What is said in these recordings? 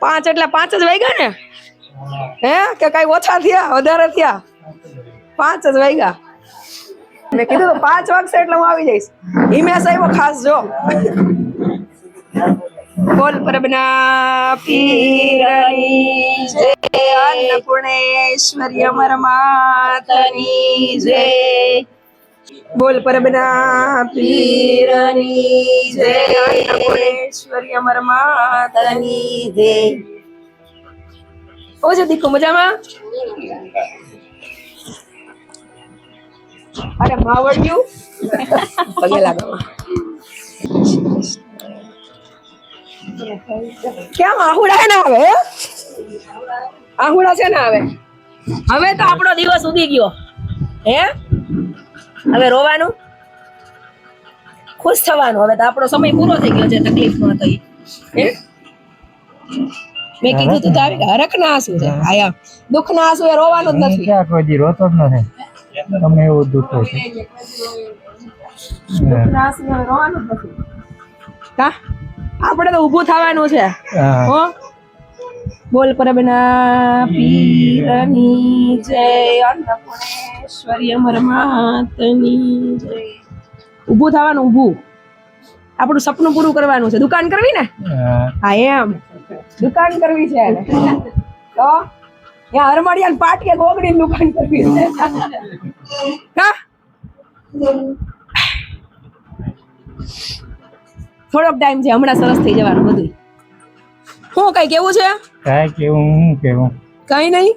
પાંચ એટલે પાંચ જ વાગ્યા ને? હે? કે કઈ ઓછા થયા, વધારે થયા? પાંચ જ વાગ્યા. મેં કીધું પાંચ વાગશે એટલે હું આવી જઈશ. હિમેશ આવ્યો ખાસ જો. બોલ પરબના પીરની જય અન્નપૂર્ણેશ્વરી અમર માતની જય બોલ પરબના પીરની જય. અન્નપૂર્ણેશ્વરી અમર માતાની જય. ઓ જો દીકુ મજામાં? અરે માવડ્યું પગે લાગો. કેમ આહુડા ના આવે? આહુડા છે ને આવે હવે તો આપણો દિવસ ઉગી ગયો. હે? હવે રોવાનું? ખુશ થવાનું. હવે તો આપણો સમય પૂરો થઈ ગયો છે તકલીફ નો થઈ મેં કીધું તું તો હરખ ના આંસુ છે. આયા. દુઃખ ના આંસુ એ રોવાનું જ નથી. ક્યાં કોઈ રોતો જ નથી. તમે એવું દુઃખ હોય છે. દુઃખ ના આંસુ એ રોવાનું જ નથી. કા? આપણે તો ઊભું થવાનું છે. હા. બોલ પરબના પીરની જય અન્નપૂર્ણેશ્વરી અમર માતની જય. ઊભું થવાનું ઊભું. આપણું સપનું પૂરું કરવાનું છે. દુકાન કરવી ને? હા. હા એમ. દુકાન કરવી છે. તો ત્યાં હરમડિયા કે ગોગડી દુકાન કરવી છે. હા? થોડોક ટાઈમ છે હમણાં સરસ થઈ જવાનું બધું. શું કઈ કેવું છે? કઈ કેવું હું કેવું કઈ નહીં?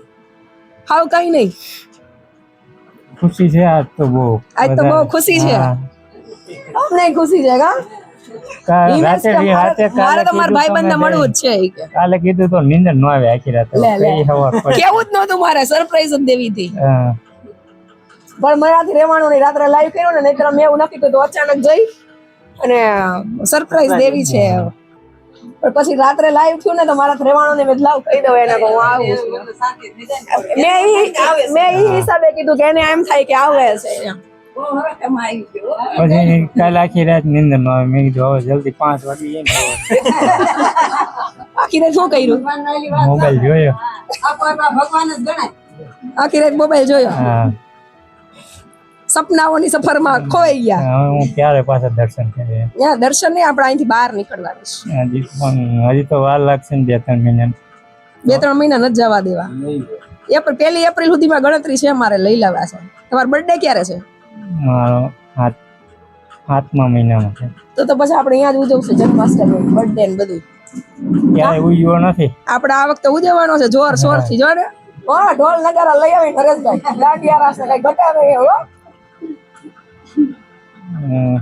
હાવ કઈ નહીં. ખુશી છે? આજ તો બહુ આજ તો બહુ ખુશી છે. અમને ખુશી છે કા? મારે તો મારા મળવું જ છે કાલે કીધું તો નીંદર ન આવે આખી રાતે. કેવું જ નતું મારે સરપ્રાઈઝ જ દેવી હતી. પણ મારાથી રહેવાનું નહીં રાત્રે લાઈવ કર્યો ને નહીતર મેં એવું નક્કી કર્યું અચાનક જઈ અને સરપ્રાઈઝ દેવી છે. પણ પછી રાત્રે લાઈવ થયું ને તો મારા રહેવાનું ને મેં લાવ કહી દઉં એને હું આવું મેં ઈ મેં ઈ હિસાબે કીધું કે એને એમ થાય કે આવે છે. પછી કાલે આખી રાત નીંદર ન આવે. મેં કીધું હવે જલ્દી પાંચ વાગી આખી રાત શું કર્યું? મોબાઈલ જોયો. આખી રાત મોબાઈલ જોયો? હા. સપનાઓની સફરમાં ખોઈ ગયા. હું ક્યારે પાછા દર્શન કરીએ? ત્યાં દર્શન નહીં આપણે અહીંથી બહાર નીકળવાનું છે હજી પણ હજી તો વાર લાગશે ને બે ત્રણ મહિના બે ત્રણ મહિના નથી જવા દેવા. એપ્રિલ પહેલી એપ્રિલ સુધીમાં ગણતરી છે મારે લઈ લેવા છે. તમારો બર્થડે ક્યારે છે? મારો હાથ સાતમા મહિનામાં છે. તો તો પછી આપણે અહીંયા જ ઉજવશું જન્માષ્ટમી બર્થડે ને બધું ક્યારે ઉજવો નથી. આપણે આ વખતે ઉજવવાનો છે જોર શોરથી જો ને ઢોલ નગારા લઈ આવી નરેશભાઈ દાંડિયા રાસ કઈ ઘટાડે હો?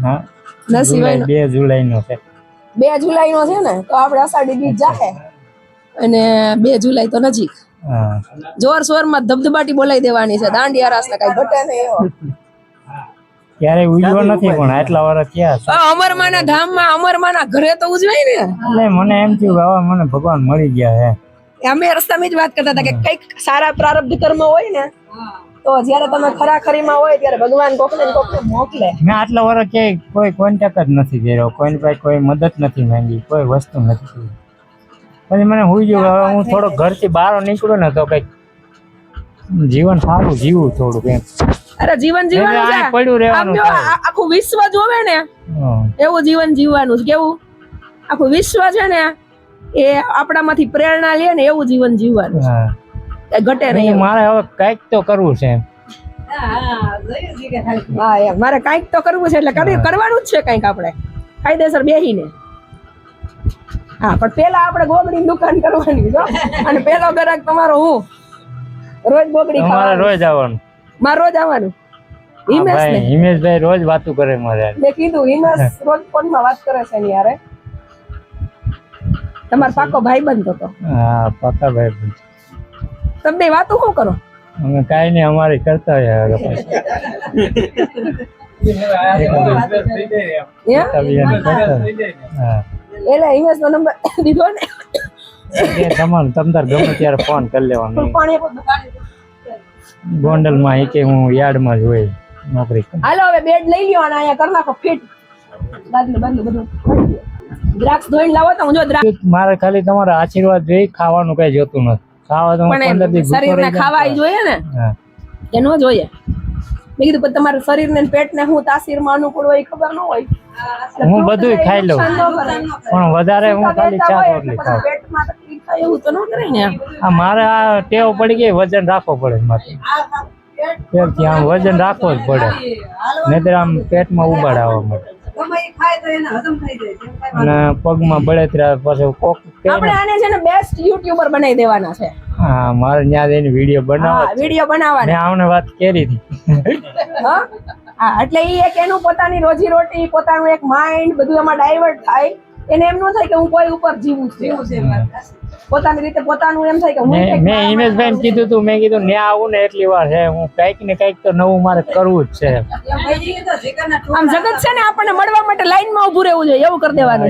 હા. બે જુલાઈ નો છે. બે જુલાઈ નો છે ને? તો આપણે અષાઢી બીજ જાહે. અને બે જુલાઈ તો નજીક. જોર શોરમાં ધબધબાટી બોલાવી દેવાની છે. દાંડિયા રાસ ને કઈ ઘટે નહીં એવો. ક્યારે ઉજવો નથી પણ આટલા વર્ષ ક્યાં છે. અમરમાના ધામમાં અમરમાના ઘરે તો ઉજવાય ને. એટલે મને એમ થયું બાબા મને ભગવાન મળી ગયા હે. અમે રસ્તામાં જ વાત કરતા હતા કે કંઈક સારા પ્રારબ્ધ કર્મ હોય ને. તો જ્યારે તમે ખરાખરીમાં હોય ત્યારે ભગવાન કોકને ને કોકને મોકલે. મેં આટલા વર્ષ કે કોઈ કોન્ટેક્ટ જ નથી કર્યો. કોઈ ભાઈ કોઈ મદદ નથી માંગી કોઈ વસ્તુ નથી પછી મને હુઈ ગયું હવે હું થોડો ઘરથી બહાર નીકળું ને તો કંઈક જીવન સારું જીવું થોડુંક એમ. અરે જીવન જીવવાનું છે. પડ્યું રહેવાનું આખું વિશ્વ જોવે ને એવું જીવન જીવવાનું છે. કેવું? આખું વિશ્વ છે ને એ આપણામાંથી પ્રેરણા લે ને એવું જીવન જીવવાનું ઘટે નહીં મારે હવે કંઈક તો કરવું છે. હા મારે કંઈક તો કરવું છે એટલે કરવાનું જ છે કંઈક આપણે. કાયદેસર બેહીને. હા પણ પેલા આપણે ગોગડી દુકાન કરવાની જો. અને પેલો ગ્રાહક તમારો હું? રોજ ગોગડી તમારે રોજ આવવાનું. મારે રોજ આવવાનું? હા હિમેશ ભાઈ ને હિમેશભાઈ રોજ વાતું કરે મારે. મેં કીધું હિમેશ રોજ ફોનમાં વાત કરે છે એની યારે તમારો પાકો ભાઈ બનતો હતો. હા પાકા ભાઈ પણ. તમે બે વાતો શું કરો? અમે કાંઈ નહીં અમારી કરતા હોય એટલે હિમેશ નો નંબર દીધો ને? તમારે તમ ગમે ત્યારે ફોન કરી લેવાનો. ગોંડલમાં એ કે હું યાર્ડમાં જ હોય નોકરી હાલો હવે બેડ લઈ લ્યો અને અહીંયા કરી નાખો ફિટ. બાદલું બાદલું બધું. દ્રાક્ષ ધોઈને લાવો તો હું જો દ્રાક્ષ મારે ખાલી તમારા આશીર્વાદ જોઈ ખાવાનું કઈ જોતું નથી. ખાવા તો પણ પંદર દી એમ શરીરને ખાવા જોઈએ ને? કે ન જોઈએ? મેં કીધું પણ તમારા શરીરને ને પેટને હું તાસીરમાં અનુકૂળ હોય ખબર ન હોય. હું બધુંય ખાઈ લઉં. પણ વધારે હું ખાલી ચા રોટલી ખાઉં. પેટમાં તકલીફ થાય એવું તો ન કરે ને? આ મારે આ ટેવ પડી ગઈ વજન રાખવો પડે મારે. ત્યારથી આમ વજન રાખવો જ પડે. નહીતર આમ પેટમાં ઉબાડ આવવા મળે અને પગમાં બળતરા પછી કોક આપણે આને છે ને બેસ્ટ યુટ્યુબર બનાવી દેવાના છે. હા મારે ત્યાં જઈને વીડિયો બનાવવા હા વીડિયો મેં આવને વાત કરી હતી. હા? એટલે ઈ એક એનું પોતાની રોજી રોટી પોતાનું એક માઇન્ડ બધું એમાં ડાયવર્ટ થાય. એને એમ ન થાય કે હું કોઈ ઉપર જીવું છું. પોતાની રીતે પોતાનું એમ થાય કે હું મેં હિમેશભાઈ કીધું તું મેં કીધું ત્યાં આવું ને એટલી વાર છે હું કંઈક ને કંઈક તો નવું મારે કરવું જ છે. આમ જગત છે ને આપણને મળવા માટે લાઈનમાં ઊભું રહેવું જોઈએ એવું કરી દેવાનું.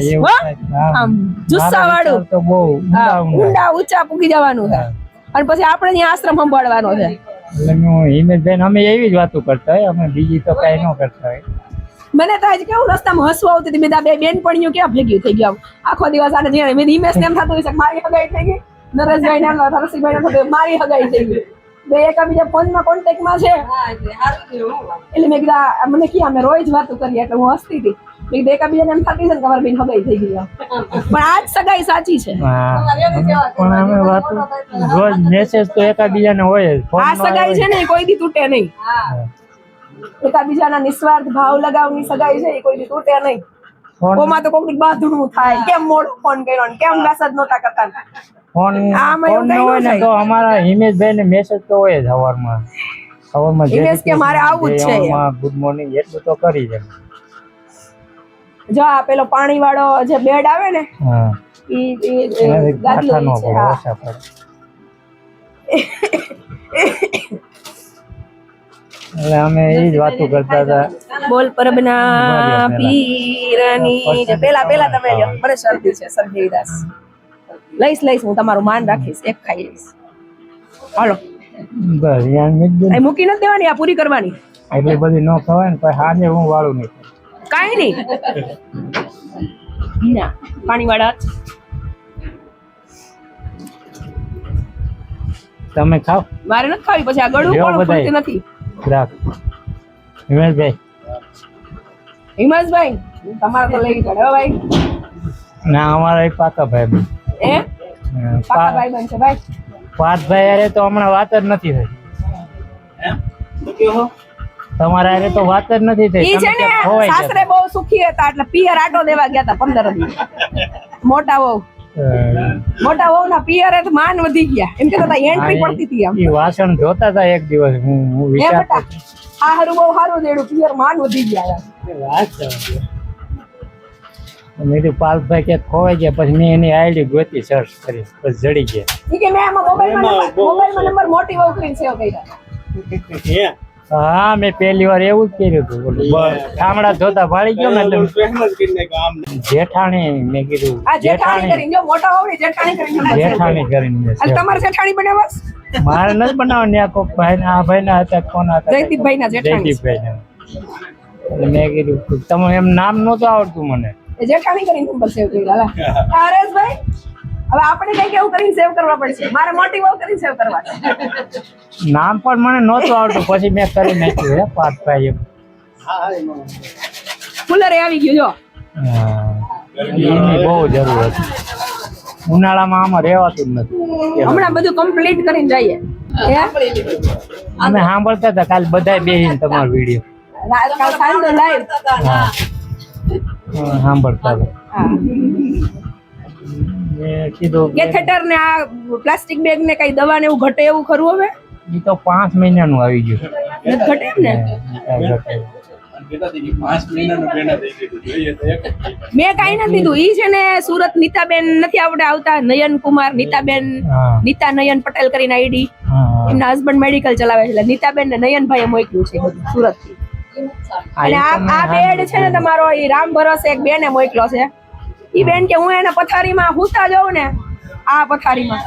આમ જુસ્સા વાળું તો બહુ ઊંડા ઊંચા પૂકી જવાનું છે. અને પછી આપણે ત્યાં આશ્રમ સંભાળવાનો છે. એટલે હિમેશભાઈ અમે એવી જ વાતો કરતા હોય અમે બીજી તો કઈ ન કરતા હોય. મને તો આજ કેવું રસ્તામાં હસવું આવતી હતી. બધા બે બેનપણીઓ ક્યાં ભેગી થઈ ગયા? આખો દિવસ આને જેને મેં હિમેશ ને એમ થતું હશે કે મારી હગાઈ થઈ ગઈ. નરેશભાઈ ને નરસિંહભાઈ ને થતું મારી હગાઈ થઈ ગઈ. બે એકબીજા ફોનમાં કોન્ટેક્ટમાં છે. એટલે મેં કીધા મને કી અમે રોજ વાતો કરીએ એટલે હું હસતી હતી. મેં કીધું એકબીજાને એમ થતી છે ને તમારે બેન હગાઈ થઈ ગઈ પણ આજ સગાઈ સાચી છે. પણ અમે વાતો રોજ મેસેજ તો એકબીજાને હોય આ સગાઈ છે ને કોઈ દી તૂટે નહીં. હોય. એકાબીજાના નિસ્વાર્થ ભાવ લગાવની સગાઈ છે એ કોઈ દી તૂટે નહીં. ઓમાં તો કોઈક બાંધણું થાય. કેમ મોડો ફોન કર્યો કેમ મેસેજ નહોતા કરતા? ફોન ફોન ન હોય ને તો અમારા હિમેશભાઈ ને મેસેજ તો હોય જ સવારમાં. સવારમાં હિમેશ કે મારે આવું જ છે ગુડ મોર્નિંગ એટલું તો કરી જ જો આ પેલો પાણી વાળો જે બેડ આવે ને હા. ઈ ગાદલો છે, એટલે અમે એ જ વાતો કરતા હતા. બોલ પરબના. પીરની પેલા પેલા તમે લ્યો. મને શરદી છે દાસ લઈશ લઈશ હું તમારું માન રાખીશ એક ખાઈ લઈશ. હાલો. બસ યાર મેં મૂકી નથી દેવાની આ પૂરી કરવાની. એટલે બધી ન ખવાય ને પછી હાજે હું વાળું નહીં. કાઈ નહીં. ના પાણી વાળા તમે ખાવ મારે નથી ખાવી પછી આ ગળું પણ. નથી. ગ્રાહક હિમેશભાઈ. હિમેશભાઈ તમારે તો લઈ પડે ભાઈ. ના અમારા એક પાકા ભાઈ એ પાકા ભાઈ બનશે ભાઈ. પાર્થભાઈ અરે તો હમણાં વાત જ નથી થઈ. તમારા અરે તો વાત જ નથી થઈ. ઈ છે ને સાસરે બહુ સુખી હતા એટલે પિયર આટો દેવા ગયા હતા પંદર દિવસ. મોટા ગયા. મોટા વહુ ના પિયરે તો માન વધી ગયા. એમ કેતા હતા એન્ટ્રી પડતી હતી આમ. એ વાસણ જોતા હતા એક દિવસ હું હું હે વિચારતો આ હારું બહુ હારું દેડું પિયર માન વધી ગયા એમ. મેં પાર્થભાઈ ક્યાંક ખોવાઈ ગયા પછી મેં એની આઈડી ગોતી સર્ચ કરી પછી જડી ગયા. કે મેં મોબાઈલમાં નંબર મોબાઈલમાં નંબર મોટી વહુ કરીને સેવ કર્યા. હા મેં પહેલી વાર એવું જ કર્યું હતું. ઠામડા જોતા ભાળી ગયો ને એટલે જેઠાણી મેં કીધું જેઠાણી જેઠાણી. કરીને જો મોટા વહુ જેઠાણી કરીને જેઠાણી કરીને તમારે જેઠાણી બનાવવા? મારે નથી બનાવવાની આ કોક ભાઈ આ ભાઈ ના હતા કોના હતા? જયદીપભાઈ ના જેઠાણી. જયદીપભાઈ એટલે મેં કીધું તમે એમ નામ નહોતું આવડતું મને. જેઠાણી કરીને નંબર સેવ કર્યા હવે હરેશભાઈ. હવે આપણે કંઈક એવું કરીને સેવ કરવા પડશે. મારે મોટી બહુ કરીને સેવ કરવા નામ પણ મને નહોતું આવડતું. પછી મેં કરી નાખ્યું હે પાર્થભાઈ એમ. કુલર આવી ગયું જો. એની બહુ જરૂર હતી. ઉનાળામાં આમાં રહેવાતું જ નથી. હમણાં બધું કમ્પ્લીટ કરીને જઈએ. અમે સાંભળતા હતા કાલ બધા બેહીને તમારો વીડિયો. કાલ સાંજનો લાઈવ સાંભળતા હતા. કીધું કેથેટર ને આ પ્લાસ્ટિક બેગ ને કઈ દવા ને એવું ઘટે એવું ખરું હવે? એ તો પાંચ મહિનાનું આવી ગયું. ઘટે એમ ને. મેં કઈ નથી દીધું ઈ છે ને સુરત નીતાબેન નથી આવડે આવતા. નયન કુમાર નીતાબેન નીતા નયન પટેલ કરીને આઈડી. એમના હસબન્ડ મેડિકલ ચલાવે છે. નીતાબેન ને નયનભાઈ મોકલ્યું છે સુરતથી અને આ બેડ છે ને તમારો ઈ રામ ભરોસે એક બેને મોકલો છે. ઈ બેન કે હું એને પથારીમાં હુતા જાઉં ને આ પથારીમાં.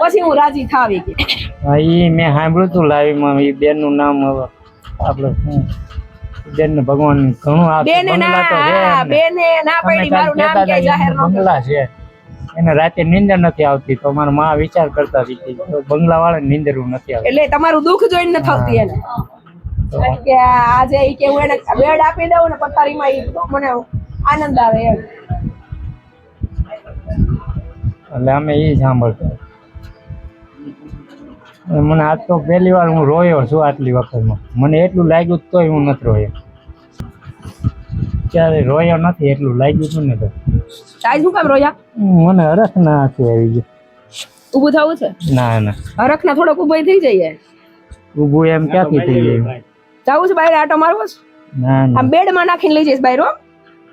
પછી હું રાજી થાવી ગઈ. હા એ મેં સાંભળ્યું હતું લાઈવમાં એ બેનનું નામ હવે આપણે શું બેન ભગવાન ઘણું આ બેને ના મારું નામ જાહેર કે બંગલા છે. એને રાતે નીંદર નથી આવતી તો મારા માં વિચાર કરતા હતી તો બંગલા વાળા નીંદર નથી આવતી. એટલે તમારું દુઃખ જોઈને ન થતી એને. તો કે આજે ઈ કે હું એને બેડ આપી દઉં ને પથારીમાં ઈ મને આનંદ આવે એમ. એટલે અમે એ સાંભળતા. મને આજ તો પહેલી વાર હું રોયો છું આટલી વખતમાં. મને એટલું લાગ્યું તોય હું નથી રોયો. ક્યારે રોયો નથી એટલું લાગ્યું હતું ને તો. આજ શું કામ રોયા? મને હરખ ના આંખે આવી ગયું ઊભું થવું છે? ના ના. હરખ ના થોડોક ઊભો થઈ જઈએ. ઊભું એમ ક્યાંથી થઈ જાય જવું છે બહાર આટો મારવો છે? ના ના. આમ બેડમાં નાખીને લઈ જઈશ બહાર હો.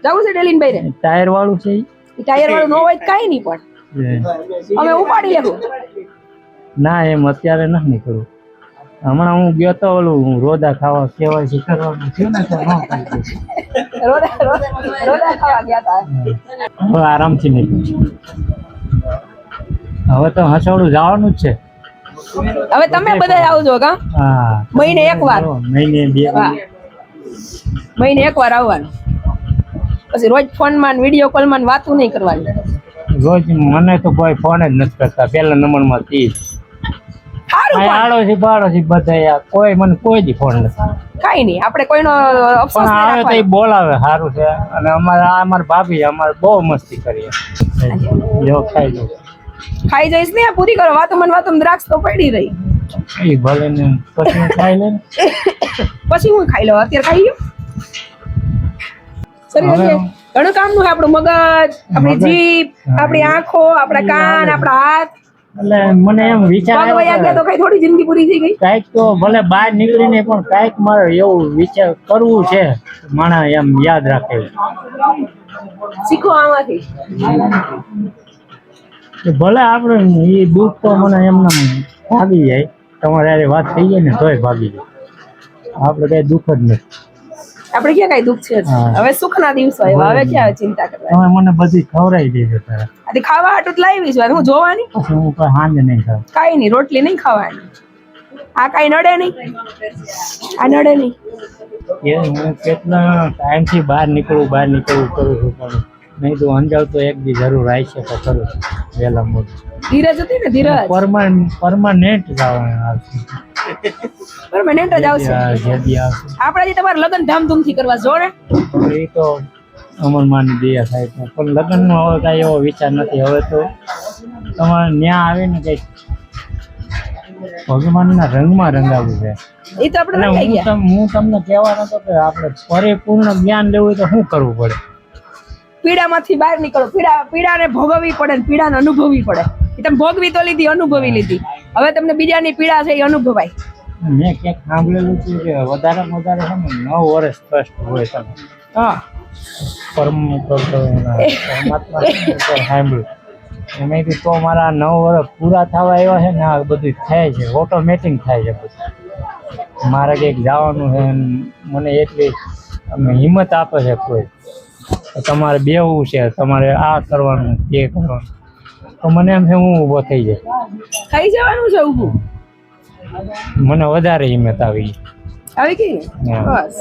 જવું છે ડેલીન બહાર? ટાયર વાળું છે? ટાયર વાળું ન હોય કઈ નહીં પણ. અમે ઉપાડી લેવું ના એમ અત્યારે નથી નીકળવું. હમણાં હું ગયો તો ઓલું રોદા ખાવા કેવાય કરવાનું. છે. ને તો રોડા ખાવા ગયા હતા હવે આરામથી નીકળું હવે તો હસોડું જવાનું જ છે. હવે તમે બધા આવજો કા? હા. મહિને એકવાર મહિને બે વાર મહિને. એકવાર આવવાનું. પછી રોજ ફોનમાં વીડિયો કોલમાં માં વાતું નહીં કરવાની. રોજ મને તો કોઈ ફોન જ નથી કરતા. પહેલા નંબરમાં તી સારું આડોશી પાડોશી બધા કોઈ મને કોઈ જ ફોન નથી. કઈ નહીં આપણે કોઈનો અફસોસ પણ આવે તો બોલાવે સારું છે. અને અમારે આ અમારા ભાભી અમારે બહુ મસ્તી કરીએ. જો ખાઈ લો. ખાઈ જઈશ ને આ પૂરી કરો. વાતો મને વાતો દ્રાક્ષ તો પડી રહી. એ ભલે ને પછી ખાઈ લે પછી હું ખાઈ લઉં. અત્યારે ખાઈ લ્યો છે. ઘણું કામનું આપણું મગજ આપણી જીભ આપણી આંખો આપણા કાન આપણા હાથ. એટલે મને એમ વિચાર તો કઈ થોડી જિંદગી પૂરી થઈ ગઈ? કાંઈક તો ભલે બહાર નીકળીને પણ કાંઈક મારે એવું વિચાર કરવું છે માણા એમ યાદ રાખે. શીખો આમાંથી. ભલે આપણે એ દુઃખ તો મને એમને ભાગી જાય તમારે વાત થઈ જાય ને તોય ભાગી જાય. આપણે કઈ દુઃખ જ નથી. આપણે ક્યાં કઈ દુઃખ છે હવે સુખ સુખના દિવસો આવ્યા. હવે ક્યાં ચિંતા કરવા તમે મને બધી ખવડાવી દેજો તારા. ખાવા હાટું લાવી છું. હું જોવાની? હું કઈ હાંજ નહીં ખાવ. કાંઈ નહીં રોટલી નહીં ખાવાની. આ કાઈ નડે નહીં? આ નડે નહીં? એ હું કેટલા ટાઈમથી બહાર નીકળું બહાર નીકળું કરું છું નહીં તો અંજાવ તો એક બી જરૂર આવી છે તો ખરું. વહેલા મોડું ધીરજ હતી ને ધીરજ? પરમાનન્ટ પરમાનન્ટ જવાનું આવશે. પરમાનન્ટ જ આવશે? જે આવશે. આપણે જે તમારે લગ્ન ધામધૂમથી કરવા જોડે ને એ તો અમરમાની દયા થાય પણ લગ્નનો હવે કાંઈ એવો વિચાર નથી. હવે તો તમારે ન્યા આવીને કંઈક ભગવાનના રંગમાં રંગાવું છે. એ તો આપણે હું તમને કહેવાનો તો કે આપણે પરિપૂર્ણ જ્ઞાન લેવું હોય તો શું કરવું પડે? પીડામાંથી બહાર નીકળો. પીડા પીડાને ભોગવવી પડે ને પીડાને અનુભવવી પડે. તમે ભોગવી તો લીધી અનુભવી લીધી. હવે તમને બીજાની પીડા છે એ અનુભવાય. મેં ક્યાંક સાંભળેલું છે કે વધારે વધારે છે ને નવ વર્ષ ટ્રસ્ટ હોય તમે હા. પરમ સાંભળ્યું. એમાં તો મારા નવ વર્ષ પૂરા થવા આવ્યા છે ને આ બધું થાય છે ઓટોમેટિક થાય છે બધું. મારે કંઈક જવાનું છે મને એટલી હિંમત આપે છે કોઈ. તમારે બેવું છે તમારે આ કરવાનું તે કરવાનું. તો મને એમ છે હું ઊભો થઈ જાય થઈ જવાનું છે ઊભું? મને વધારે હિંમત આવી. આવી ગઈ? બસ.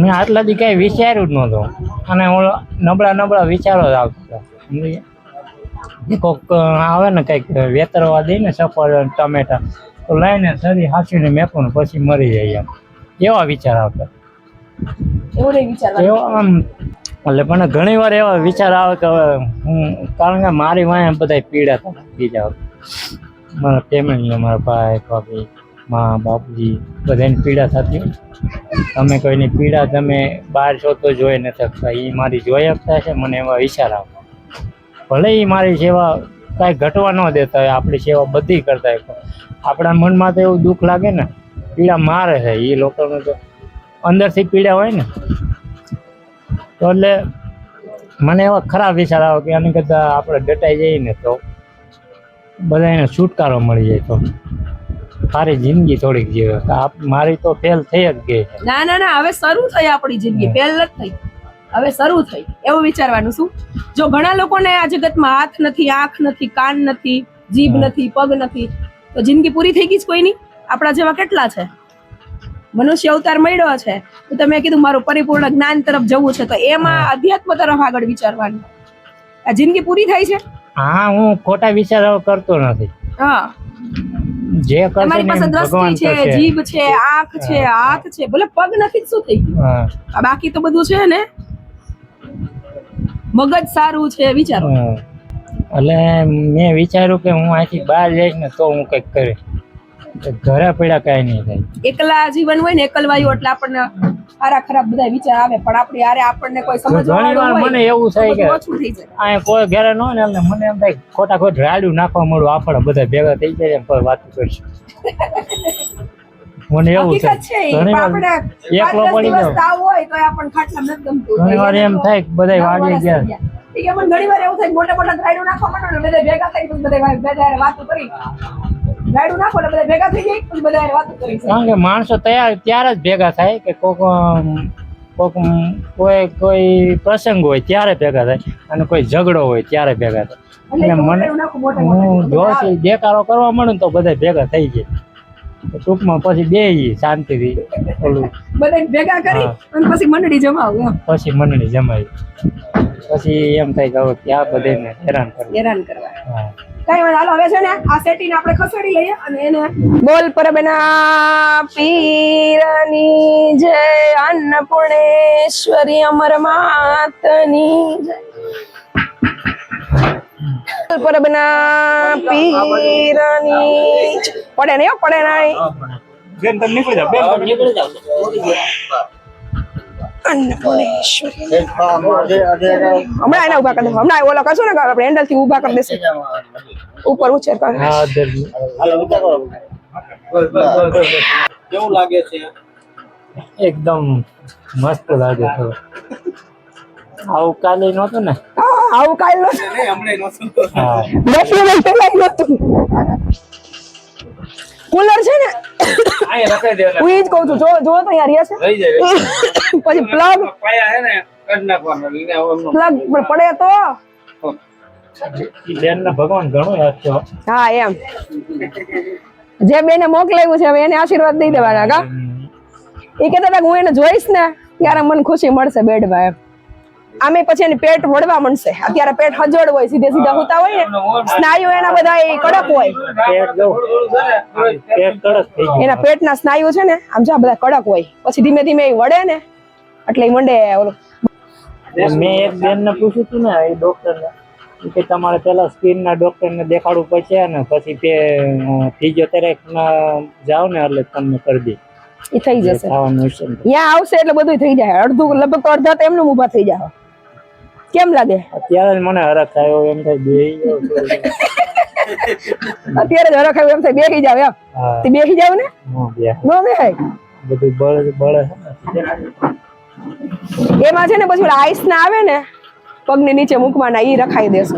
મેં આટલા દી કાંઈ વિચાર્યું જ નહોતું. અને નબળા નબળા વિચારો જ આવતા કોક આવે ને કંઈક વેતરવા દે ને સફરજન ટમેટા. તો લઈને શરીર હાંચીને ને પછી મરી જાય એમ. એવા વિચાર આવતા એવું નહીં વિચાર એવા આમ, એટલે પણ ઘણી વાર એવા વિચાર આવે કે હવે હું, કારણ કે મારી વાંહે બધા પીડા હતા બીજા મારા ફેમિલી મારા ભાઈ, ભાભી, મા, બાપજી બધાની પીડા થતી તમે કોઈની પીડા તમે બહાર છો તો જોઈ નથી શકતા. એ મારી જોઈ શકતા છે મને એવા વિચાર આવે. ભલે એ મારી સેવા કાંઈ ઘટવા ન દેતા હોય, આપણી સેવા બધી કરતા હોય આપણા મનમાં તો એવું દુઃખ લાગે ને, પીડા મારે છે. એ લોકોને તો અંદરથી પીડા હોય ને તો એટલે મને એવા ખરાબ વિચાર આવે કે આની કરતાં આપણે ડટાઈ જઈએ ને તો બધા એને છુટકારો મળી જાય તો. સારી જિંદગી થોડીક જીવે મારી તો ફેલ થઈ જ ગઈ ના ના ના હવે શરૂ થઈ આપણી જિંદગી. પહેલ જ થઈ. હવે શરૂ થઈ. એવું વિચારવાનું શું? જો ઘણા લોકોને આ જગતમાં હાથ નથી આંખ નથી કાન નથી જીભ નથી પગ નથી તો જિંદગી પૂરી થઈ ગઈ જ કોઈની? આપણા જેવા કેટલા છે? મનુષ્ય અવતાર મળ્યો છે તો તમે કીધું મારું પરિપૂર્ણ જ્ઞાન તરફ જવું છે તો એમાં અધ્યાત્મ તરફ આગળ વિચારવાનું. આ જિંદગી પૂરી થાય છે? હા હું ખોટા વિચાર કરતો નથી. હા. જે કરશે તમારી પાસે દ્રષ્ટિ છે જીભ છે આંખ છે હાથ છે ભલે પગ નથી શું થઈ ગયું? બાકી તો બધું છે ને? મગજ સારું છે વિચારો. એટલે મેં વિચાર્યું કે હું આખી બહાર જઈશ ને તો હું કંઈક કરે ઘરે પડ્યા કઈ નહીં થાય. એકલા જીવન હોય ને એકલવાયું એટલે આપણને સારા ખરાબ બધા વિચાર આવે. પણ આપણી આરે આપણને કોઈ સમજવા મને એવું થાય કે ઓછું થઈ જાય. અહીંયા કોઈ ઘરે ન હોય ને મને એમ થાય ખોટા ખોટ રાડ્યું નાખવા મળું આપણે બધા ભેગા થઈ જાય કોઈ વાત કરશું. મને એવું છે. ઘણી એકલો પડી ગયો હોય તો આપણને ખાટલા નથી ગમતું. ઘણી વાર એમ થાય બધા વાડી ગયા. કે મને ઘણી વાર એવું થાય મોટા મોટા રાયડું નાખવા માંડો ને બધા ભેગા થઈ બધા બધા વાતો કરી. રાયડું નાખો એટલે બધા ભેગા થઈ જાય પછી બધા હારે કરી કારણ કે માણસો તૈયાર ત્યારે જ ભેગા થાય કે કોક કોક કોઈ કોઈ પ્રસંગ હોય ત્યારે ભેગા થાય અને કોઈ ઝઘડો હોય ત્યારે ભેગા થાય. એટલે મને હું જોરથી દેકારો કરવા માંડું તો બધા ભેગા થઈ જાય. ટૂંકમાં પછી બે શાંતિથી ઓલું. બધા ભેગા કરી. અને પછી મંડળી જમાવું પછી મંડળી જમાવી. પછી એમ થાય કે હવે ક્યાં બધાને હેરાન કરવા. હેરાન કરવા. હા. કઈ વાંધો હાલો હવે છે ને આ સેટીને આપણે ખસેડી લઈએ અને એને બોલ પરબના પીરની જય અન્નપૂર્ણેશ્વરી અમર માતની જય. બોલ પરબના પીરની. પડે નહીં હો, પડે નહીં. અન્નપૂર્ણેશ્વરી હમણાં એને ઊભા કરી હમણાં ઓલો કરશું ને આપણે હેન્ડલથી ઊભા કરી દેશું. ઉપર ઉછેર કર. કેવું લાગે છે? એકદમ મસ્ત લાગે છે આવું કાલે નહોતું ને? આવું કાંઈ નહોતું. દસ મિનિટ પહેલા. કુલર છે ને હું ઈ જ કહું છું જો જો તો યાર છે. રહી જાય પછી પ્લગ પાયા હે ને કડ નાખવાનો. પ્લગ પણ પડે તો. બેન ને ભગવાન ઘણો યાદ છે હા. એમ. જે બેને મોકલાવ્યું છે હવે એને આશીર્વાદ દઈ દેવાના કા? એ કહેતા હતા હું એને જોઈશ ને ત્યારે મને ખુશી મળશે બેડમાં એમ. આમે પછી એને પેટ વળવા મળશે. અત્યારે પેટ હજળ હોય સીધે સીધા હોતા હોય ને સ્નાયુ એના બધા કડક હોય. પેટ પેટ કડક એના પેટના સ્નાયુ છે ને આમ જો બધા કડક હોય. પછી ધીમે ધીમે એ વળે ને એટલે એ મંડે ઓલું. મેં એક બેન ને પૂછ્યું હતું ને એ ડોક્ટર ને કે તમારે પેલા સ્કીન ના ડોક્ટર ને દેખાડવું પડશે ને પછી તે ફિઝિયોથેરાપી માં જાઓ ને એટલે તમને કરી દે. એ થઈ જશે. ત્યાં આવશે એટલે બધું થઈ જાય. અડધું લગભગ અડધા તો એમનું ઊભા થઈ જાય. કેમ લાગે? અત્યારે મને હરખ થયો એમ થાય બે અત્યારે જ હરખ આવ્યો એમ થાય બેસી જાવ એમ. તે બેસી જાવ ને? નો બેહાય? બધું બળે બળે એમાં છે ને પછી આઈસ ના આવે ને પગની નીચે મૂકવાના ઈ રખાઈ દેશે.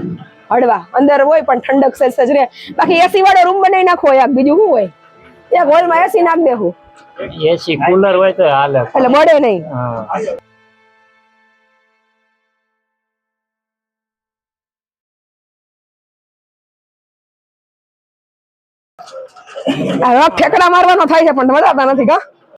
હળવા. અંદર હોય પણ ઠંડક સહેજ સહેજ રહે. બાકી એસી વાળો રૂમ બનાવી નાખો યાર બીજું શું હોય? એક હોલમાં એસી નાખ દેવું એસી કુલર હોય તો હાલે. એટલે બળે નહીં. હા ફેકડા મારવાનો થાય છે પણ મજાતા નથી કા